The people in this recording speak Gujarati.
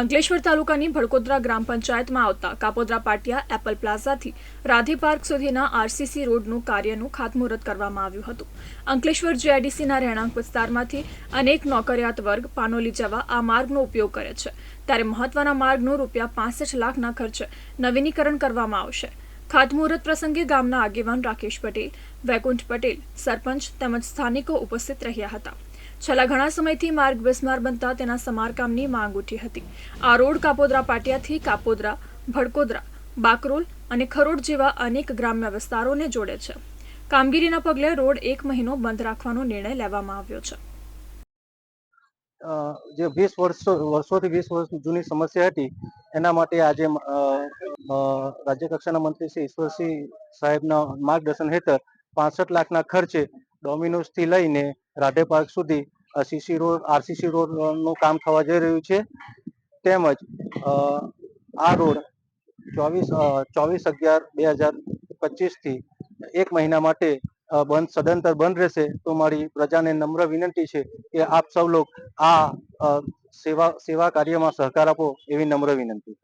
અંકલેશ્વર તાલુકાની ભડકોદરા ગ્રામ પંચાયતમાં આવતા કાપોદરા પાટિયા એપલ પ્લાઝાથી રાધે પાર્ક સુધીના આરસીસી રોડનું કાર્યનું ખાતમુહૂર્ત કરવામાં આવ્યું હતું. અંકલેશ્વર જીઆઈડીસીના રહેણાંક વિસ્તારમાંથી અનેક નોકરિયાત વર્ગ પાનોલી જવા આ માર્ગનો ઉપયોગ કરે છે. ત્યારે મહત્વના માર્ગનું રૂપિયા પાસઠ લાખના ખર્ચે નવીનીકરણ કરવામાં આવશે. ખાતમુહૂર્ત પ્રસંગે ગામના આગેવાન રાકેશ પટેલ, વૈકુંઠ પટેલ, સરપંચ તેમજ સ્થાનિકો ઉપસ્થિત રહ્યા હતા. છેલ્લા ઘણા સમયથી માર્ગ બિસ્માર બનતા તેના સમારકામની માંગ ઉઠી હતી. આ રોડ કાપોદરા પાટિયાથી કાપોદરા, ભડકોદરા, બાકરોલ અને ખરોડ જેવા અનેક ગ્રામ્ય વિસ્તારોને જોડે છે. કામગીરીના પગલે રોડ એક મહિનો બંધ રાખવાનો નિર્ણય લેવામાં આવ્યો છે. જે વીસ વર્ષો, વર્ષોથી વીસ વર્ષ જૂની સમસ્યા હતી, એના માટે આજે રાજ્ય કક્ષાના મંત્રી શ્રી ઈશ્વરસિંહ સાહેબના માર્ગદર્શન હેઠળ પાસઠ લાખના ખર્ચે ડોમિનોઝથી લઈને રાધે પાર્ક સુધી સીસી રોડ, આરસીસી રોડનું કામ થવા જઈ રહ્યું છે. તેમજ આ રોડ ચોવીસ ચોવીસ અગિયાર બે હજાર પચીસથી એક મહિના માટે બંધ, સદંતર બંધ રહેશે. તો મારી પ્રજાને નમ્ર વિનંતી છે કે આપ સૌ લોકો આ સેવા સેવા કાર્યમાં સહકાર આપો એવી નમ્ર વિનંતી.